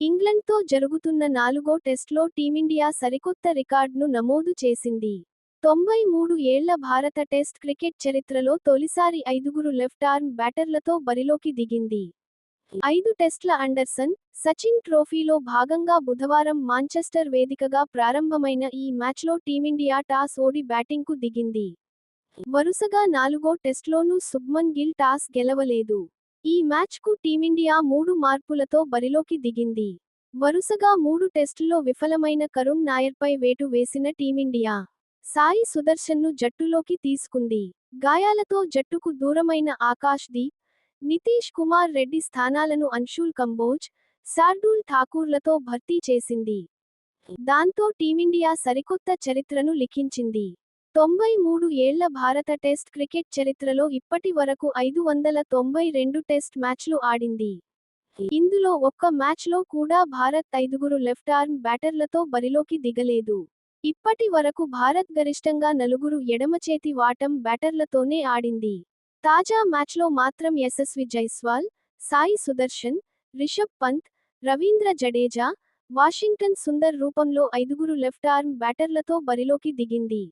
ఇంగ్లండ్తో జరుగుతున్న నాలుగో టెస్ట్లో టీమిండియా సరికొత్త రికార్డును నమోదు చేసింది. తొంభై మూడు ఏళ్ళ భారత టెస్ట్ క్రికెట్ చరిత్రలో తొలిసారి ఐదుగురు లెఫ్ట్ ఆర్మ్ బ్యాటర్లతో బరిలోకి దిగింది. ఐదు టెస్ట్ల అండర్సన్, సచిన్ ట్రోఫీలో భాగంగా బుధవారం మాంచెస్టర్ వేదికగా ప్రారంభమైన ఈ మ్యాచ్లో టీమిండియా టాస్ ఓడి బ్యాటింగ్కు దిగింది. వరుసగా నాలుగో టెస్ట్లోనూ శుభ్మన్ గిల్ టాస్ గెలవలేదు. ఈ మ్యాచ్కు టీమిండియా మూడు మార్పులతో బరిలోకి దిగింది. వరుసగా మూడు టెస్టుల్లో విఫలమైన కరుణ్ నాయర్పై వేటు వేసిన టీమిండియా. సాయి సుదర్శన్ను జట్టులోకి తీసుకుంది. గాయాలతో జట్టుకు దూరమైన ఆకాష్ దీప్, నితీష్ కుమార్ రెడ్డి స్థానాలను అన్షుల్ కంబోజ్, శార్దూల్ ఠాకూర్లతో భర్తీ చేసింది. దాంతో టీమిండియా సరికొత్త చరిత్రను లిఖించింది. తొంభై మూడు ఏళ్ళ భారత టెస్ట్ క్రికెట్ చరిత్రలో ఇప్పటి వరకు ఐదు వందల తొంభై రెండు టెస్ట్ మ్యాచ్లు ఆడింది. ఇందులో ఒక్క మ్యాచ్లో కూడా భారత్ ఐదుగురు లెఫ్ట్ ఆర్మ్ బ్యాటర్లతో బరిలోకి దిగలేదు. ఇప్పటి వరకు భారత్ గరిష్టంగా నలుగురు ఎడమచేతి వాటం బ్యాటర్లతోనే ఆడింది. తాజా మ్యాచ్లో మాత్రం యశస్వి జైస్వాల్, సాయి సుదర్శన్, రిషబ్ పంత్, రవీంద్ర జడేజా, వాషింగ్టన్ సుందర్ రూపంలో ఐదుగురు లెఫ్ట్ ఆర్మ్ బ్యాటర్లతో బరిలోకి దిగింది.